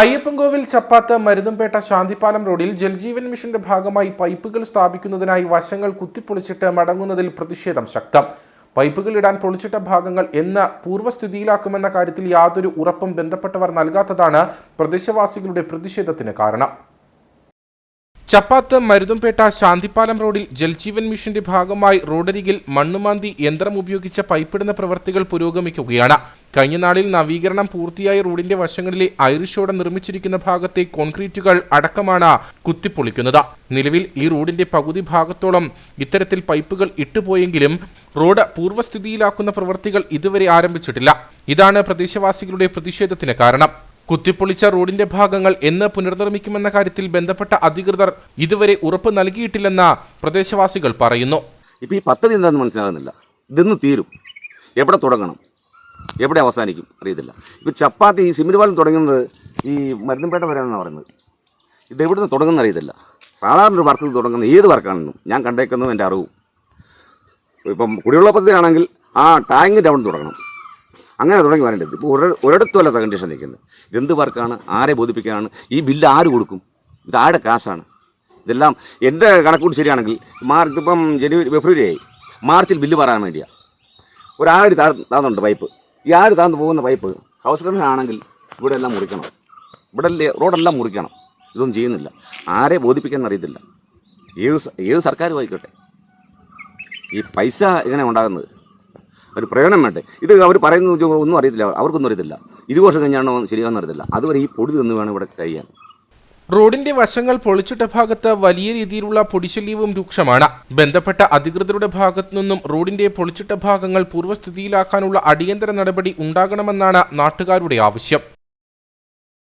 അയ്യപ്പൻകോവിൽ ചപ്പാത്ത് മരുതുംപേട്ട ശാന്തിപാലം റോഡിൽ ജൽജീവൻ മിഷന്റെ ഭാഗമായി പൈപ്പുകൾ സ്ഥാപിക്കുന്നതിനായി വശങ്ങൾ കുത്തിപ്പൊളിച്ചിട്ട് മടങ്ങുന്നതിൽ പ്രതിഷേധം ശക്തം. പൈപ്പുകൾ ഇടാൻ പൊളിച്ചിട്ട ഭാഗങ്ങൾ എന്ന് പൂർവസ്ഥിതിയിലാക്കുമെന്ന കാര്യത്തിൽ യാതൊരു ഉറപ്പും ബന്ധപ്പെട്ടവർ നൽകാത്തതാണ് പ്രദേശവാസികളുടെ പ്രതിഷേധത്തിന് കാരണം. ചപ്പാത്ത് മരുതുംപേട്ട ശാന്തിപാലം റോഡിൽ ജൽജീവൻ മിഷന്റെ ഭാഗമായി റോഡരികിൽ മണ്ണുമാന്തി യന്ത്രം ഉപയോഗിച്ച പൈപ്പിടുന്ന പ്രവൃത്തികൾ പുരോഗമിക്കുകയാണ്. കഴിഞ്ഞ നാളിൽ നവീകരണം പൂർത്തിയായ റോഡിന്റെ വശങ്ങളിലെ ഐറിഷോടെ നിർമ്മിച്ചിരിക്കുന്ന ഭാഗത്തെ കോൺക്രീറ്റുകൾ അടക്കമാണ് കുത്തിപ്പൊളിക്കുന്നത്. നിലവിൽ ഈ റോഡിന്റെ പകുതി ഭാഗത്തോളം ഇത്തരത്തിൽ പൈപ്പുകൾ ഇട്ടുപോയെങ്കിലും റോഡ് പൂർവസ്ഥിതിയിലാക്കുന്ന പ്രവൃത്തികൾ ഇതുവരെ ആരംഭിച്ചിട്ടില്ല. ഇതാണ് പ്രദേശവാസികളുടെ പ്രതിഷേധത്തിന് കാരണം. കുത്തിപ്പൊളിച്ച റോഡിന്റെ ഭാഗങ്ങൾ എന്ന് പുനർനിർമ്മിക്കുമെന്ന കാര്യത്തിൽ ബന്ധപ്പെട്ട അധികൃതർ ഇതുവരെ ഉറപ്പ് നൽകിയിട്ടില്ലെന്ന് പ്രദേശവാസികൾ പറയുന്നു. ഇപ്പൊ ഈ പദ്ധതി എന്താണെന്ന് മനസ്സിലാകുന്നില്ല. ഇതെന്ന് തീരും. എവിടെ തുടങ്ങണം? എവിടെ അവസാനിക്കും? അറിയത്തില്ല. ഇപ്പോൾ ചപ്പാത്തി ഈ സിമെന്റ് പാലം തുടങ്ങുന്നത് ഈ മരുന്നപ്പേട്ട വരാനാണ് പറയുന്നത്. ഇത് നിന്ന് തുടങ്ങുന്ന അറിയത്തില്ല. സാധാരണ ഒരു വർക്കിൽ തുടങ്ങുന്ന ഏത് വർക്കാണെന്നും ഞാൻ കണ്ടേക്കുന്നതും എന്റെ അറിവും. ഇപ്പം കുടിവെള്ള പദ്ധതിയാണെങ്കിൽ ആ ടാങ്ക് അവിടെ തുടങ്ങണം. അങ്ങനെ തുടങ്ങി വരേണ്ടത്. ഇപ്പോൾ ഒരു ഒരിടത്തുമല്ല കണ്ടീഷൻ നിൽക്കുന്നത്. ഇതെന്ത് വർക്കാണ്? ആരെ ബോധിപ്പിക്കാനാണ്? ഈ ബില്ല് ആര് കൊടുക്കും? ഇത് ആരുടെ കാശാണ്? ഇതെല്ലാം എന്റെ കണക്കൂട്ട് ശരിയാണെങ്കിൽ മാർച്ച് ഇപ്പം ജനുവരി ഫെബ്രുവരി ആയി മാർച്ചിൽ ബില്ല് പറയാൻ വേണ്ടിയാണ് ഒരാടി താ താന്നുണ്ട് പൈപ്പ്. ഈ ആട് താന്ന് പോകുന്ന പൈപ്പ് ഹൗസ് ആണെങ്കിൽ ഇവിടെ എല്ലാം മുറിക്കണം. ഇവിടെ റോഡെല്ലാം മുറിക്കണം. ഇതൊന്നും ചെയ്യുന്നില്ല. ആരെ ബോധിപ്പിക്കാൻ അറിയത്തില്ല. ഏത് ഏത് സർക്കാരും ആയിക്കോട്ടെ. ഈ പൈസ എങ്ങനെ ഉണ്ടാകുന്നത്? ഒരു പ്രയോജനം വേണ്ടേ? ഇത് അവർ പറയുന്ന ഒന്നും അറിയത്തില്ല. അവർക്കൊന്നും അറിയത്തില്ല. ഇരു വർഷം കഴിഞ്ഞാണോ ശരിയാണെന്ന് അറിയത്തില്ല. അതുവരെ ഈ പൊടി നിന്ന് വേണം ഇവിടെ കഴിയാൻ. റോഡിന്റെ വശങ്ങൾ പൊളിച്ചിട്ട ഭാഗത്ത് വലിയ രീതിയിലുള്ള പൊടിശല്യവും രൂക്ഷമാണ്. ബന്ധപ്പെട്ട അധികൃതരുടെ ഭാഗത്തു നിന്നും റോഡിന്റെ പൊളിച്ചിട്ട ഭാഗങ്ങൾ പൂർവസ്ഥിതിയിലാക്കാനുള്ള അടിയന്തര നടപടി ഉണ്ടാകണമെന്നാണ് നാട്ടുകാരുടെ ആവശ്യം.